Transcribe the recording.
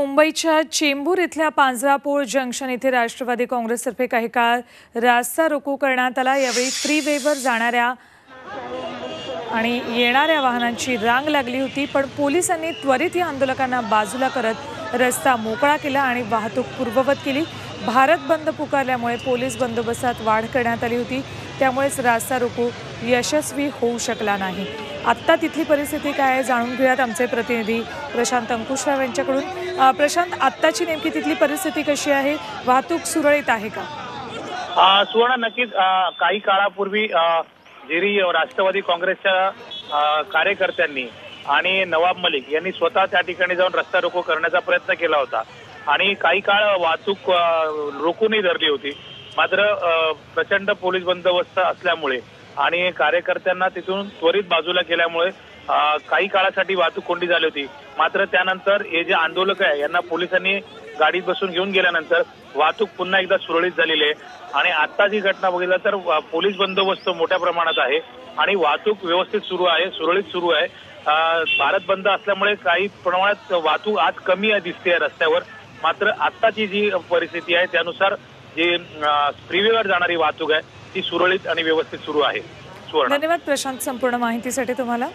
मुंबईच्या चेंबूर इथल्या पांजरापूर जंक्शन इथे राष्ट्रवादी काँग्रेसतर्फे काही काळ रास्ता रोको करण्यात आला. यावेळी फ्रीवेवर जाणाऱ्या आणि येणाऱ्या वाहनांची रांग लागली होती पण पोलिसांनी त्वरित या आंदोलकांना बाजूला करत रस्ता मोकळा केला आणि वाहतूक पूर्ववत केली. भारत बंद पुकारल्यामुळे पोलीस बंदोबस्तात वाढ करण्यात आली होती. त्यामुळेच रास्ता रोको यशस्वी होऊ शकला नाही. आत्ता तिथली परिस्थिती काय आहे जाणून घेऊयात आमचे प्रतिनिधी प्रशांत अंकुशराव यांच्याकडून. प्रशांत आत्ताची नेमकी तिथली परिस्थिती कशी आहे? वाहतूक सुरळीत आहे का? सुवर्ण नक्कीच काही काळापूर्वी अ, जिरी राष्ट्रवादी काँग्रेसच्या कार्यकर्त्यांनी आणि नवाब मलिक यांनी स्वतः त्या ठिकाणी जाऊन रस्ता रोको करण्याचा प्रयत्न केला होता. आणि काही काळ वाहतूक रोखूनही धरली होती. मात्र प्रचंड पोलीस बंदोबस्त असल्यामुळे आणि कार्यकर्त्यांना तिथून त्वरित बाजूला केल्यामुळे काही काळासाठी वाहतूक कोंडी झाली होती. मात्र त्यानंतर हे जे आंदोलक आहे यांना पोलिसांनी गाडीत बसून घेऊन गेल्यानंतर वाहतूक पुन्हा एकदा सुरळीत झालेली आहे. आणि आता जी घटना बघितलं तर पोलीस बंदोबस्त मोठ्या प्रमाणात आहे आणि वाहतूक व्यवस्थित सुरू आहे सुरळीत सुरू आहे. भारत बंद असल्यामुळे काही प्रमाणात वाहतूक आज कमी दिसते रस्त्यावर. मात्र आत्ताची जी परिस्थिती आहे त्यानुसार जी फ्रीवेवर जाणारी वाहतूक आहे ती सुरळीत आणि व्यवस्थित सुरू आहे. धन्यवाद प्रशांत संपूर्ण माहितीसाठी तुम्हाला.